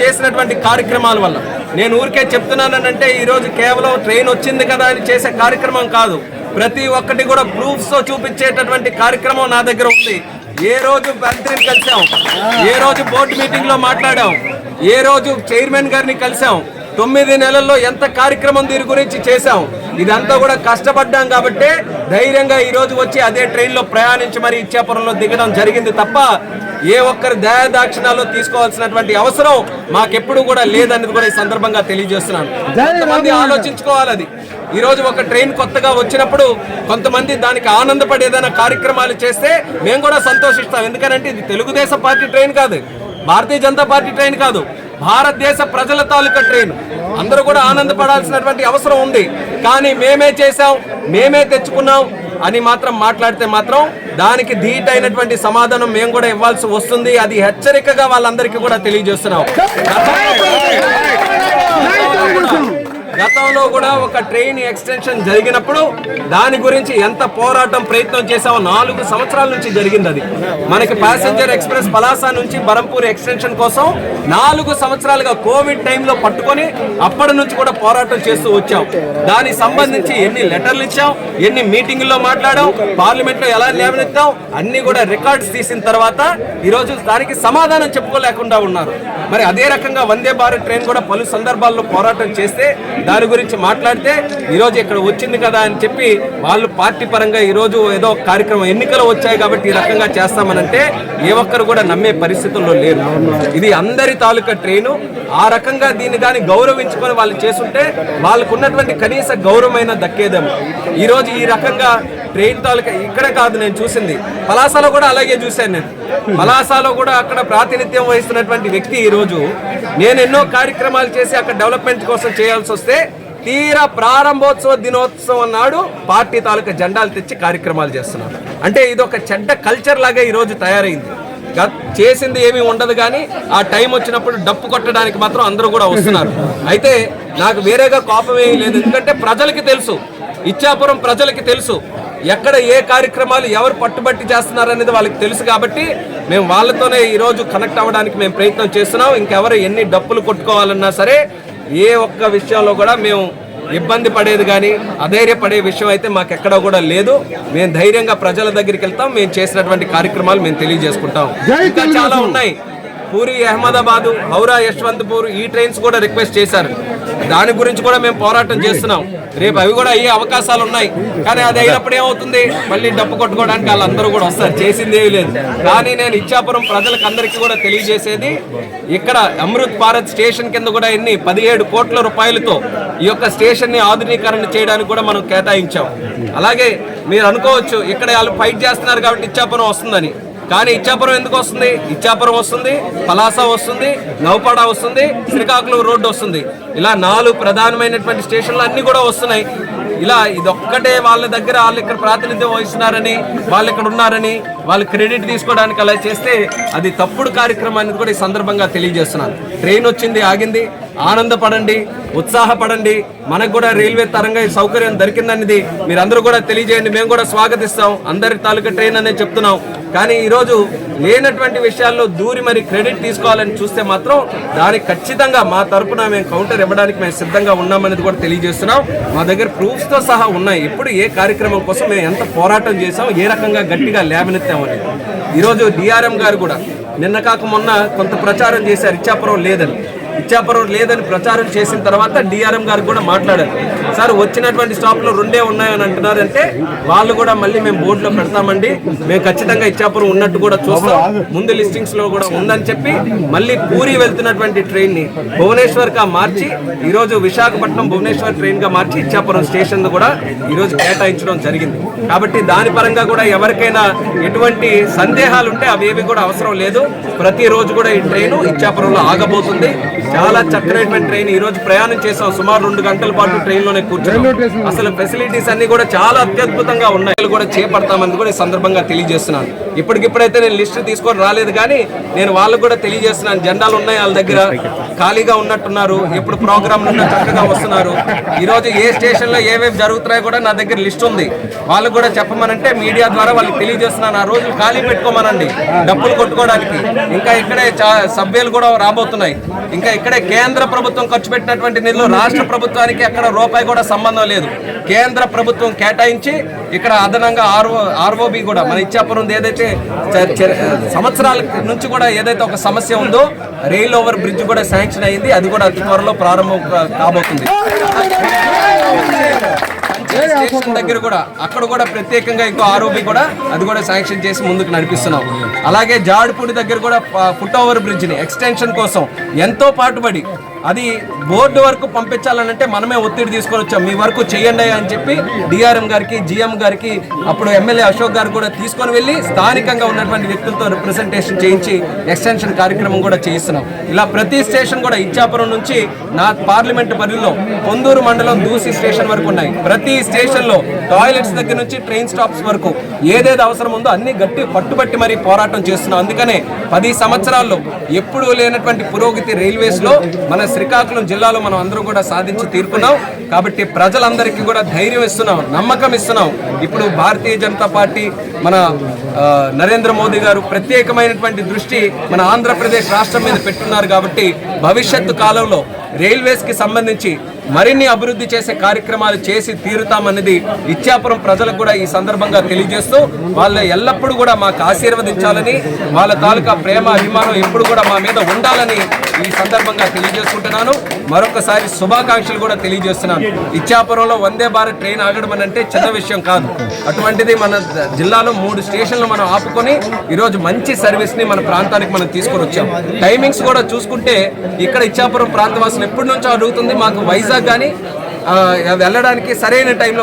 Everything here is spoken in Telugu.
చేసినటువంటి కార్యక్రమాల వల్ల. నేను ఊరికే చెప్తున్నానంటే ఈరోజు కేవలం ట్రైన్ వచ్చింది కదా అని చేసే కార్యక్రమం కాదు. ప్రతి ఒక్కటి కూడా ప్రూఫ్స్తో చూపించేటటువంటి కార్యక్రమం నా దగ్గర ఉంది. ఏ రోజు మంత్రిని కలిసాం ఏ రోజు బోర్డు మీటింగ్లో మాట్లాడాం ఏ రోజు చైర్మన్ గారిని కలిసాం తొమ్మిది నెలల్లో ఎంత కార్యక్రమం దీని గురించి చేశాం ఇదంతా కూడా కష్టపడ్డాం కాబట్టి ధైర్యంగా ఈ రోజు వచ్చి అదే ట్రైన్లో ప్రయాణించి మరి ఇచ్చాపురంలో దిగడం జరిగింది తప్ప ఏ ఒక్కరి దయాదాక్షిణాలు తీసుకోవాల్సినటువంటి అవసరం మాకెప్పుడు కూడా లేదనేది కూడా ఈ సందర్భంగా తెలియజేస్తున్నాను. కొంతమంది ఆలోచించుకోవాలి అది. ఈ రోజు ఒక ట్రైన్ కొత్తగా వచ్చినప్పుడు కొంతమంది దానికి ఆనందపడి ఏదైనా కార్యక్రమాలు చేస్తే మేము కూడా సంతోషిస్తాం. ఎందుకంటే ఇది తెలుగుదేశం పార్టీ ట్రైన్ కాదు. భారతీయ జనతా పార్టీ ట్రైన్ కాదు. భారతదేశ ప్రజల తాలూకా ట్రైన్. అందరూ కూడా ఆనందపడాల్సినటువంటి అవసరం ఉంది కానీ మేమే చేశాం మేమే తెచ్చుకున్నాం అని మాత్రం మాట్లాడితే మాత్రం దానికి ధీటైనటువంటి సమాధానం మేము కూడా ఇవ్వాల్సి వస్తుంది అది హెచ్చరికగా వాళ్ళందరికీ కూడా తెలియజేస్తున్నాం గతంలో కూడా ఒక ట్రైన్ ఎక్స్టెన్షన్ జరిగినప్పుడు దాని గురించి ఎంత పోరాటం ప్రయత్నం చేసామో నాలుగు సంవత్సరాల నుంచి జరిగింది అది. మనకి ప్యాసింజర్ ఎక్స్ప్రెస్ పలాస నుంచి బరంపూర్ ఎక్స్టెన్షన్ కోసం నాలుగు సంవత్సరాలుగా కోవిడ్ టైంలో పట్టుకొని అప్పటి నుంచి కూడా పోరాటం చేస్తూ వచ్చాం. దానికి సంబంధించి ఎన్ని లెటర్లు ఇచ్చాం ఎన్ని మీటింగుల్లో మాట్లాడాం పార్లమెంట్లో ఎలా లేవనెత్తాం అన్ని కూడా రికార్డ్స్ తీసిన తర్వాత ఈరోజు దానికి సమాధానం చెప్పుకోలేకుండా ఉన్నారు. మరి అదే రకంగా వందే భారత్ ట్రైన్ కూడా పలు సందర్భాల్లో పోరాటం చేస్తే దాని గురించి మాట్లాడితే ఈరోజు ఇక్కడ వచ్చింది కదా అని చెప్పి వాళ్ళు పార్టీ పరంగా ఈరోజు ఏదో కార్యక్రమం ఎన్నికలు వచ్చాయి కాబట్టి ఈ రకంగా చేస్తామనంటే ఏ ఒక్కరు కూడా నమ్మే పరిస్థితుల్లో లేరు. ఇది అందరి తాలూకా ట్రైను. ఆ రకంగా దీన్ని కానీ గౌరవించుకొని వాళ్ళు చేస్తుంటే వాళ్ళకున్నటువంటి కనీస గౌరవమైన దక్కేదేమో ఈరోజు ఈ రకంగా ట్రైన్ తాలూకా ఇక్కడ కాదు నేను చూసింది. పలాసలో కూడా అలాగే చూశాను నేను. పలాసలో కూడా అక్కడ ప్రాతినిధ్యం వహిస్తున్నటువంటి వ్యక్తి ఈరోజు నేను ఎన్నో కార్యక్రమాలు చేసి అక్కడ డెవలప్మెంట్ కోసం చేయాల్సి వస్తే తీరా ప్రారంభోత్సవ దినోత్సవం నాడు పార్టీ తాలూకా జెండాలు తెచ్చి కార్యక్రమాలు చేస్తున్నారు. అంటే ఇది ఒక చెడ్డ కల్చర్ లాగా ఈ రోజు తయారైంది చేసింది ఏమీ ఉండదు కానీ ఆ టైం వచ్చినప్పుడు డప్పు కొట్టడానికి మాత్రం అందరూ కూడా వస్తున్నారు. అయితే నాకు వేరేగా కోపం ఏమీ లేదు. ఎందుకంటే ప్రజలకి తెలుసు. ఇచ్చాపురం ప్రజలకి తెలుసు. ఎక్కడ ఏ కార్యక్రమాలు ఎవరు పట్టుబట్టి చేస్తున్నారు అనేది వాళ్ళకి తెలుసు కాబట్టి మేము వాళ్ళతోనే ఈరోజు కనెక్ట్ అవ్వడానికి మేము ప్రయత్నం చేస్తున్నాం. ఇంకెవరు ఎన్ని డప్పులు కొట్టుకోవాలన్నా సరే ఏ ఒక్క విషయంలో కూడా మేము ఇబ్బంది పడేది కానీ అధైర్యపడే విషయం అయితే మాకు ఎక్కడా కూడా లేదు. మేము ధైర్యంగా ప్రజల దగ్గరికి వెళ్తాం. మేము చేసినటువంటి కార్యక్రమాలు మేము తెలియజేసుకుంటాం. ఇంకా చాలా ఉన్నాయి. పూరి అహ్మదాబాద్ హౌరా యశ్వంతపూర్ ఈ ట్రైన్స్ కూడా రిక్వెస్ట్ చేశారు. దాని గురించి కూడా మేము పోరాటం చేస్తున్నాం. రేపు అవి కూడా అయ్యే అవకాశాలు ఉన్నాయి కానీ అది అయినప్పుడు ఏమవుతుంది? మళ్ళీ డప్పు కొట్టుకోవడానికి వాళ్ళందరూ కూడా వస్తారు. చేసింది ఏమీ లేదు. కానీ నేను ఇచ్చాపురం ప్రజలకు అందరికీ కూడా తెలియజేసేది ఇక్కడ అమృత్ భారత్ స్టేషన్ కింద కూడా ఎన్ని పదిహేడు కోట్ల రూపాయలతో ఈ యొక్క స్టేషన్ని ఆధునీకరణ చేయడానికి కూడా మనం కేటాయించాం. అలాగే మీరు అనుకోవచ్చు ఇక్కడ వాళ్ళు ఫైట్ చేస్తున్నారు కాబట్టి ఇచ్చాపురం వస్తుందని. కానీ ఇచ్చాపురం ఎందుకు వస్తుంది? ఇచ్చాపురం వస్తుంది పలాస వస్తుంది నౌపాడ వస్తుంది శ్రీకాకుళం రోడ్డు వస్తుంది. ఇలా నాలుగు ప్రధానమైనటువంటి స్టేషన్లు అన్నీ కూడా వస్తున్నాయి. ఇలా ఇదొక్కటే వాళ్ళ దగ్గర వాళ్ళు ఇక్కడ ప్రాతినిధ్యం వహిస్తున్నారని వాళ్ళు ఇక్కడ ఉన్నారని వాళ్ళు క్రెడిట్ తీసుకోవడానికి అలా చేస్తే అది తప్పుడు కార్యక్రమం అనేది కూడా ఈ సందర్భంగా తెలియజేస్తున్నాను. ట్రైన్ వచ్చింది ఆగింది. ఆనందపడండి ఉత్సాహపడండి. మనకు కూడా రైల్వే తరంగా ఈ సౌకర్యం దొరికిందనేది మీరందరూ కూడా తెలియజేయండి. మేము కూడా స్వాగతిస్తాం. అందరి తాలూకా ట్రైన్ అనే చెప్తున్నాం. కానీ ఈరోజు లేనటువంటి విషయాల్లో దూరి మరి క్రెడిట్ తీసుకోవాలని చూస్తే మాత్రం దానికి ఖచ్చితంగా మా తరపున మేము కౌంటర్ ఇవ్వడానికి మేము సిద్ధంగా ఉన్నామనేది కూడా తెలియజేస్తున్నాం. మా దగ్గర ప్రూఫ్స్తో సహా ఉన్నాయి. ఇప్పుడు ఏ కార్యక్రమం కోసం మేము ఎంత పోరాటం చేసాం ఏ రకంగా గట్టిగా లేవనెత్తామని ఈరోజు డిఆర్ఎం గారు కూడా నిన్న కాక మొన్న కొంత ప్రచారం చేశారు. ఇచ్చాపురం లేదని. ఇచ్చాపురం లేదని ప్రచారం చేసిన తర్వాత డిఆర్ఎం గారు కూడా మాట్లాడారు. సార్ వచ్చినటువంటి స్టాప్లో రెండే ఉన్నాయని అంటున్నారంటే వాళ్ళు కూడా మళ్ళీ మేము బోర్డులో పెడతామండి. మేము ఖచ్చితంగా ఇచ్చాపురం ఉన్నట్టు కూడా చూస్తాం. ముందు లిస్టింగ్స్లో కూడా ఉందని చెప్పి మళ్ళీ పూరి వెళ్తున్నటువంటి ట్రైన్ని భువనేశ్వర్గా మార్చి ఈ రోజు విశాఖపట్నం భువనేశ్వర్ ట్రైన్గా మార్చి ఇచ్చాపురం స్టేషన్ కూడా ఈ రోజు కేటాయించడం జరిగింది. కాబట్టి దాని పరంగా కూడా ఎవరికైనా ఎటువంటి సందేహాలు ఉంటే అవేవి కూడా అవసరం లేదు. ప్రతిరోజు కూడా ఈ ట్రైన్ ఇచ్చాపురంలో ఆగబోతుంది. చాలా చక్కనైనటువంటి ట్రైన్ ఈ రోజు ప్రయాణం చేసాం. సుమారు రెండు గంటల పాటు ట్రైన్లో లోనే కూర్చున్నాం. అసలు ఫెసిలిటీస్ అన్ని కూడా చాలా అత్యద్భుతంగా ఉన్నాయి. కూడా చేపడతామని కూడా ఈ సందర్భంగా తెలియజేస్తున్నాను. ఇప్పటికిప్పుడైతే నేను లిస్ట్ తీసుకొని రాలేదు కానీ నేను వాళ్ళకు కూడా తెలియజేస్తున్నాను జెండాలు ఉన్నాయి వాళ్ళ దగ్గర ఖాళీగా ఉన్నట్టున్నారు ఎప్పుడు ప్రోగ్రాంలు ఉన్నా చక్కగా వస్తున్నారు. ఈరోజు ఏ స్టేషన్లో ఏమేమి ఏవేవి జరుగుతున్నాయో కూడా నా దగ్గర లిస్ట్ ఉంది. వాళ్ళకు కూడా చెప్పమనంటే మీడియా ద్వారా వాళ్ళకి తెలియజేస్తున్నాను ఆ రోజు ఖాళీ పెట్టుకోమనండి డబ్బులు కొట్టుకోవడానికి. ఇంకా ఇక్కడే చా- సభ్యులు కూడా రాబోతున్నాయి. ఇంకా ఇక్కడే కేంద్ర ప్రభుత్వం ఖర్చు పెట్టినటువంటి నిధులు రాష్ట్ర ప్రభుత్వానికి అక్కడ రూపాయి కూడా సంబంధం లేదు. కేంద్ర ప్రభుత్వం కేటాయించి ఇక్కడ అదనంగా ఆర్ఓ ఆర్ఓబి కూడా మన ఇచ్చాపురం ఏదైతే సంవత్సరాల నుంచి కూడా ఏదైతే ఒక సమస్య ఉందో రైల్ ఓవర్ బ్రిడ్జ్ కూడా శాంక్షన్ అయింది. అది కూడా అతి త్వరలో ప్రారంభం కాబోతుంది. స్టేషన్ దగ్గర కూడా అక్కడ కూడా ప్రత్యేకంగా ఇంకో ఆరోపి కూడా అది కూడా శాంక్షన్ చేసి ముందుకు నడిపిస్తున్నాం. అలాగే జాడ్పూడి దగ్గర కూడా ఫుట్ ఓవర్ బ్రిడ్జ్ని ఎక్స్టెన్షన్ కోసం ఎంతో పాటుపడి అది బోర్డు వరకు పంపించాలనంటే మనమే ఒత్తిడి తీసుకొని వచ్చాం. మీ వరకు చేయండి అని చెప్పి డిఆర్ఎం గారికి జిఎం గారికి అప్పుడు ఎమ్మెల్యే అశోక్ గారు కూడా తీసుకొని వెళ్ళి స్థానికంగా ఉన్నటువంటి వ్యక్తులతో రిప్రజెంటేషన్ చేయించి ఎక్స్టెన్షన్ కార్యక్రమం కూడా చేయిస్తున్నాం. ఇలా ప్రతి స్టేషన్ కూడా ఇచ్చాపురం నుంచి నా పార్లమెంట్ పరిధిలో పొందూరు మండలం దూసి స్టేషన్ వరకు ఉన్నాయి. ప్రతి స్టేషన్లో టాయిలెట్స్ దగ్గర నుంచి ట్రైన్ స్టాప్స్ వరకు ఏదేది అవసరం ఉందో అన్ని గట్టి పట్టుబట్టి మరీ పోరాటం చేస్తున్నాం. అందుకనే పది సంవత్సరాల్లో ఎప్పుడూ లేనటువంటి పురోగతి రైల్వేస్లో మన శ్రీకాకుళం జిల్లాలో మనం అందరం కూడా సాధించి తీరుకున్నాం. కాబట్టి ప్రజలందరికీ కూడా ధైర్యం ఇస్తున్నాం నమ్మకం ఇస్తున్నాం. ఇప్పుడు భారతీయ జనతా పార్టీ మన నరేంద్ర మోదీ గారు ప్రత్యేకమైనటువంటి దృష్టి మన ఆంధ్రప్రదేశ్ రాష్ట్రం మీద పెట్టున్నారు కాబట్టి భవిష్యత్తు కాలంలో రైల్వేస్కి సంబంధించి మరిన్ని అభివృద్ధి చేసే కార్యక్రమాలు చేసి తీరుతామన్నది ఇచ్చాపురం ప్రజలకు కూడా ఈ సందర్భంగా తెలియజేస్తూ వాళ్ళ ఎల్లప్పుడూ కూడా మాకు ఆశీర్వదించాలని వాళ్ళ తాలూకా ప్రేమ అభిమానం ఎప్పుడు కూడా మా మీద ఉండాలని ఈ సందర్భంగా తెలియజేసుకుంటున్నాను. మరొకసారి శుభాకాంక్షలు కూడా తెలియజేస్తున్నాను. ఇచ్చాపురంలో వందే భారత్ ట్రైన్ ఆగడం అని అంటే చిన్న విషయం కాదు. అటువంటిది మన జిల్లాలో మూడు స్టేషన్లు మనం ఆపుకొని ఈరోజు మంచి సర్వీస్ని మన ప్రాంతానికి మనం తీసుకొని వచ్చాం. టైమింగ్స్ కూడా చూసుకుంటే ఇక్కడ ఇచ్చాపురం ప్రాంతవాసులు ఎప్పటి నుంచో అడుగుతుంది మాకు వైజాగ్ కానీ వెళ్ళడానికి సరైన టైంలో